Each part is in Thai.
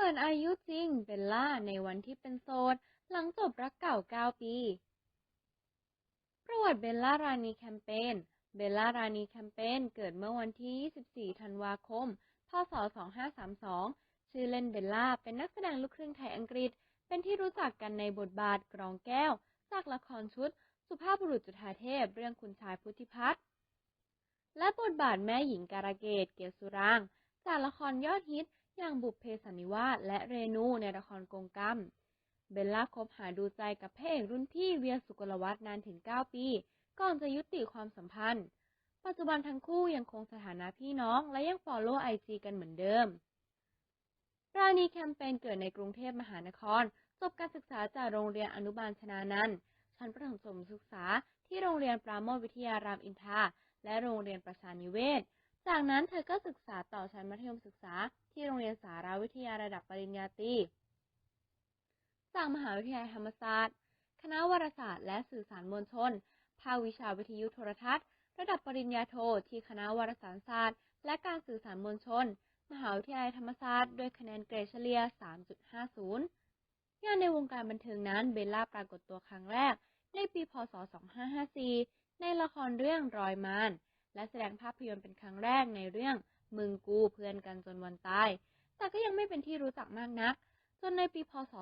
ปิดอายุจริงเบลล่าในวันที่เป็นโสดหลังจบรักเก่า 9 ปี ประวัติเบลล่ารานีแคมเปญ เบลล่ารานีแคมเปญเกิดเมื่อวันที่ 24 ธันวาคม พศ 2532 ชื่อเล่นเบลล่าเป็นนักแสดงลูกครึ่งไทยอังกฤษ เป็นที่รู้จักกันในบทบาทกรองแก้ว จากละครชุด สุภาพบุรุษจุฑาเทพเรื่องคุณชายพุทธิพัฒน์และบทบาทแม่หญิงการะเกดเกศสุราง จากละครยอดฮิต อย่างบุพเพสันนิวาสและเรนูในละครกงกรรม เบลล่าคบหาดูใจกับพระเอกรุ่นพี่เวียสุกลวัฒน์นานถึง 9 ปี ก่อนจะยุติความสัมพันธ์ ปัจจุบันทั้งคู่ยังคงสถานะพี่น้องและยังฟอลโล่ไอจีกันเหมือนเดิม ราณีแคมเปญเกิดในกรุงเทพมหานคร จบการศึกษาจากโรงเรียนอนุบาลชนานันชั้นประถมศึกษาที่โรงเรียนปราโมทวิทยารามอินทราและโรงเรียนประชานิเวศ จากนั้นเธอก็ศึกษาต่อชั้นมัธยมศึกษาที่โรงเรียนสาราวิทยาระดับปริญญาตรีจากมหาวิทยาลัยธรรมศาสตร์ คณะวารสารและสื่อสารมวลชน ภาควิชาวิทยุโทรทัศน์ ระดับปริญญาโทที่คณะวารสารศาสตร์ และการสื่อสารมวลชน มหาวิทยาลัยธรรมศาสตร์ด้วยคะแนนเกรดเฉลี่ย 3.50 งานในวงการบันเทิงนั้นเบลล่าปรากฏตัวครั้งแรก ในปี พศ 2554 ในละครเรื่องรอยมาน และแสดงภาพยนตร์เป็นครั้งแรกในเรื่องมึงกูเพื่อนกันจนวันตาย แต่ก็ยังไม่เป็นที่รู้จักมากนัก จนในปีพศ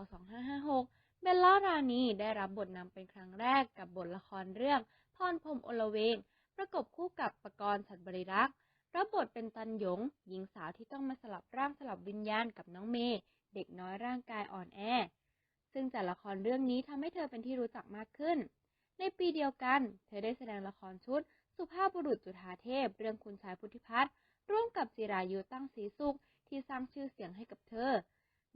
2556 เบลล่ารานีได้รับบทนำเป็นครั้งแรกกับบทละครเรื่องพรพรมอลเวง ประกบคู่กับปกรณ์ฉัตรบริรักษ์รับบทเป็นตันหยง หญิงสาวที่ต้องมาสลับร่างสลับวิญญาณกับน้องเมย์เด็กน้อยร่างกายอ่อนแอ ซึ่งจากละครเรื่องนี้ทำให้เธอเป็นที่รู้จักมากขึ้น ในปีเดียวกัน เธอได้แสดงละครชุด สุภาพบุรุษจุฑาเทพ เรื่องคุณชายพุทธิพัฒน์ร่วมกับจิรายุตั้งศรีสุขที่สร้างชื่อเสียงให้กับเธอ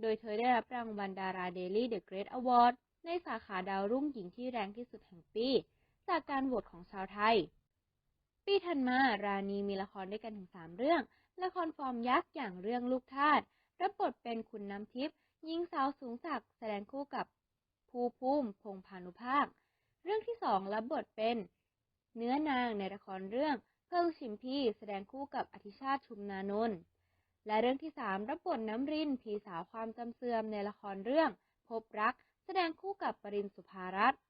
โดยเธอได้รับรางวัลดาราเดลี่เดอะเกรทอวอร์ดในสาขาดาวรุ่งหญิงที่แรงที่สุดแห่งปี จากการโหวตของชาวไทย ปีถัดมาราณีมีละครด้วยกันถึง3เรื่อง ละครฟอร์มยักษ์อย่างเรื่องลูกทาสรับบทเป็นคุณน้ำทิพย์หญิงสาวสูงศักดิ์แสดงคู่กับภูภูมิพงพานุภาค เรื่องที่สองรับบทเป็น เนื้อนางในละครเรื่องเพิ่งชิมพีแสดงคู่กับอธิชาติชุมนานนท์และเรื่องที่สามรับบทน้ำรินพีสาวความจำเสื่อมในละครเรื่อง พบรัก แสดงคู่กับปรินสุภารัตน์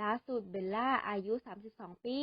ล่าสุดเบลล่าอายุ 32 ปี